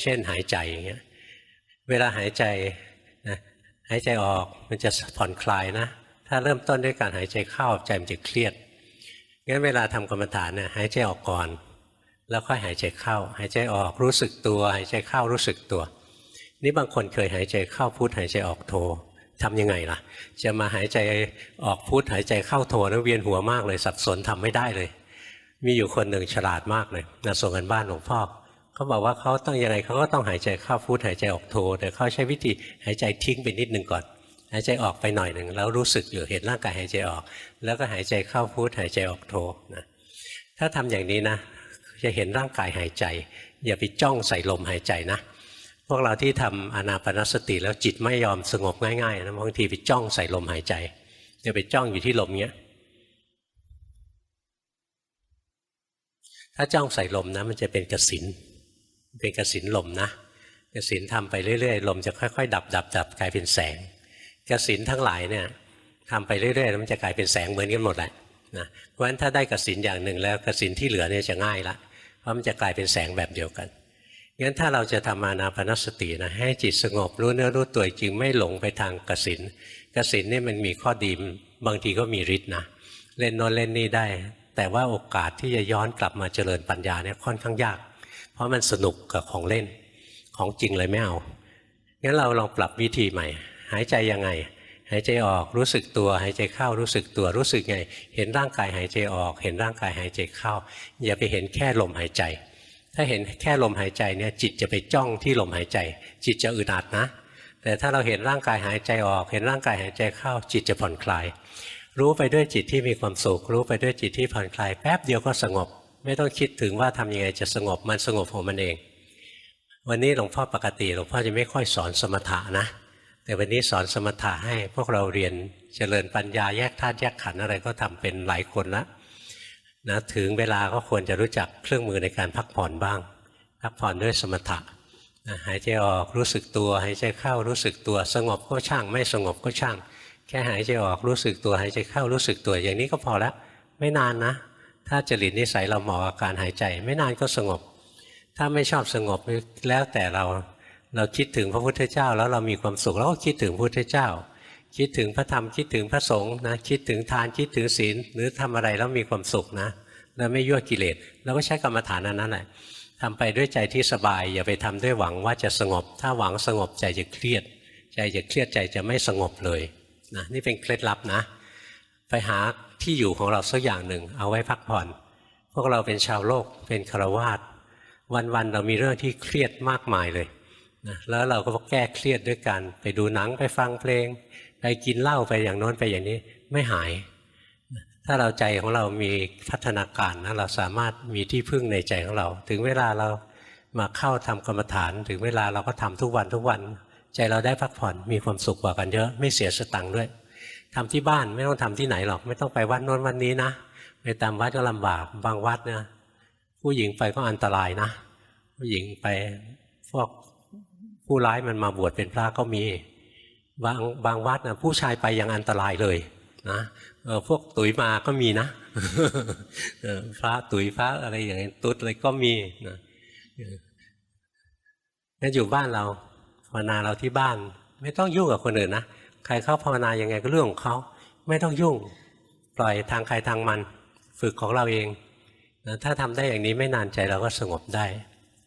เช่นหายใจอย่างเงี้ยเวลาหายใจนะหายใจออกมันจะผ่อนคลายนะ ถ้าเริ่มต้นด้วยการหายใจเข้าใจมันจะเครียดงั้นเวลาทำกรรมฐานเนี่ยหายใจออกก่อน แล้วค่อยหายใจเข้า หายใจออกรู้สึกตัว หายใจเข้ารู้สึกตัว นี่บางคนเคยหายใจเข้าพุทหายใจออกโททำยังไงล่ะ จะมาหายใจออกพุทหายใจเข้าโทนะเวียนหัวมากเลยสับสนทำไม่ได้เลย มีอยู่คนหนึ่งฉลาดมากเลยนะส่งกันบ้านหลวงพ่อ เขาบอกว่าเขาต้องยังไงเขาก็ต้องหายใจเข้าพุทหายใจออกโทแต่เขาใช้วิธีหายใจทิ้งไปนิดนึงก่อน หายใจออกไปหน่อยหนึ่งแล้วรู้สึกอยู่เห็นร่างกายหายใจออก แล้วก็หายใจเข้าพุทหายใจออกโทนะถ้าทำอย่างนี้นะจะเห็นร่างกายหายใจ อย่าไปจ้องใส่ลมหายใจนะ พวกเราที่ทำอนาปนสติแล้วจิตไม่ยอมสงบง่ายๆนะบางทีไปจ้องใส่ลมหายใจจะไปจ้องอยู่ที่ลมเงี้ยถ้าจ้องใส่ลมนะมันจะเป็นกสิน เป็นกสินลมนะกสินทำไปเรื่อยๆ ลมจะค่อยๆ ดับดับดับกลายเป็นแสงกสินทั้งหลายเนี่ยทำไปเรื่อยๆมันจะกลายเป็นแสงเหมือนกันหมดแหละนะเพราะฉะนั้นถ้าได้กสินอย่างหนึ่งแล้วกสินที่เหลือเนี่ยจะง่ายละเพราะมันจะกลายเป็นแสงแบบเดียวกันงั้นถ้าเราจะทำอานาปนสตินะให้จิตสงบรู้เนื้อรู้ตัวจริงไม่หลงไปทางกสินกสินนี่มันมีข้อดีบางทีก็มีฤทธิ์นะเล่นโน้นเล่นนี่ได้ แต่ว่าโอกาสที่จะย้อนกลับมาเจริญปัญญาเนี่ยค่อนข้างยาก เพราะมันสนุกกับของเล่นของจริงเลยไม่เอางั้นเราลองปรับวิธีใหม่ หายใจยังไง หายใจออกรู้สึกตัว หายใจเข้ารู้สึกตัวรู้สึกไง เห็นร่างกายหายใจออก เห็นร่างกายหายใจเข้า อย่าไปเห็นแค่ลมหายใจ ถ้าเห็นแค่ลมหายใจเนี่ยจิตจะไปจ้องที่ลมหายใจ จิตจะอึดอัดนะ แต่ถ้าเราเห็นร่างกายหายใจออก เห็นร่างกายหายใจเข้า จิตจะผ่อนคลาย รู้ไปด้วยจิตที่มีความสุขรู้ไปด้วยจิตที่ผ่อนคลายแป๊บเดียวก็สงบ ไม่ต้องคิดถึงว่าทำยังไงจะสงบมันสงบของมันเอง วันนี้หลวงพ่อปกติหลวงพ่อจะไม่ค่อยสอนสมถะนะ แต่วันนี้สอนสมถะให้พวกเราเรียนเจริญปัญญาแยกธาตุแยกขันธ์อะไรก็ทำเป็นหลายคนละนะถึงเวลาก็ควรจะรู้จักเครื่องมือในการพักผ่อนบ้าง พักผ่อนด้วยสมถะนะหายใจออกรู้สึกตัวหายใจเข้ารู้สึกตัวสงบก็ช่าง ไม่สงบก็ช่าง แค่หายใจออกรู้สึกตัวหายใจเข้ารู้สึกตัวอย่างนี้ก็พอแล้วไม่นานนะ ถ้าจริตนิสัยเราเหมาะกับการหายใจ ไม่นานก็สงบ ถ้าไม่ชอบสงบแล้วแต่เราเราคิดถึงพระพุทธเจ้า แล้วเรามีความสุขเราก็คิดถึงพระพุทธเจ้า คิดถึงพระธรรมคิดถึงพระสงฆ์นะคิดถึงทานคิดถึงศีล หรือทำอะไรแล้วมีความสุขนะแล้วไม่ยั่วกิเลสเราก็ใช้กรรมฐานอันนั้นแหละทำไปด้วยใจที่สบาย อย่าไปทำด้วยหวังว่าจะสงบ ถ้าหวังสงบใจจะเครียด ใจจะเครียดใจจะไม่สงบเลยนะนี่เป็นเคล็ดลับนะ ไปหา ที่อยู่ของเราสักอย่างหนึ่ง เอาไว้พักผ่อน พวกเราเป็นชาวโลกเป็นคารวาสวันๆเรามีเรื่องที่เครียดมากมายเลยนะแล้วเราก็แก้เครียดด้วยกัน ไปดูหนังไปฟังเพลง ไปกินเหล้าไปอย่างโน้นไปอย่างนี้ไม่หาย ถ้าเราใจของเรามีพัฒนาการนะเราสามารถมีที่พึ่งในใจของเรา ถึงเวลาเรามาเข้าทำกรรมฐาน ถึงเวลาเราก็ทำทุกวันทุกวัน ใจเราได้พักผ่อนมีความสุขกว่ากันเยอะไม่เสียสตังค์ด้วย ทำที่บ้านไม่ต้องทำที่ไหนหรอก ไม่ต้องไปวัดโน้นวันนี้นะไปตามวัดก็ลำบากบางวัดเนี่ยผู้หญิงไปก็อันตรายนะ ผู้หญิงไปพวกผู้ร้ายมันมาบวชเป็นพระก็มีบางบางวัดนะผู้ชายไปยังอันตรายเลยนะเออพวกตุ๋ยมาก็มีนะพระตุ๋ยพระอะไรอย่างนี้ตุ๊ดอะไรก็มีนะงั้นอยู่บ้านเราภาวนาเราที่บ้าน ไม่ต้องยุ่งกับคนอื่นนะ ใครเข้าภาวนายังไงก็เรื่องของเขาไม่ต้องยุ่งปล่อยทางใครทางมัน ฝึกของเราเองนะถ้าทำได้อย่างนี้ไม่นานใจเราก็สงบได้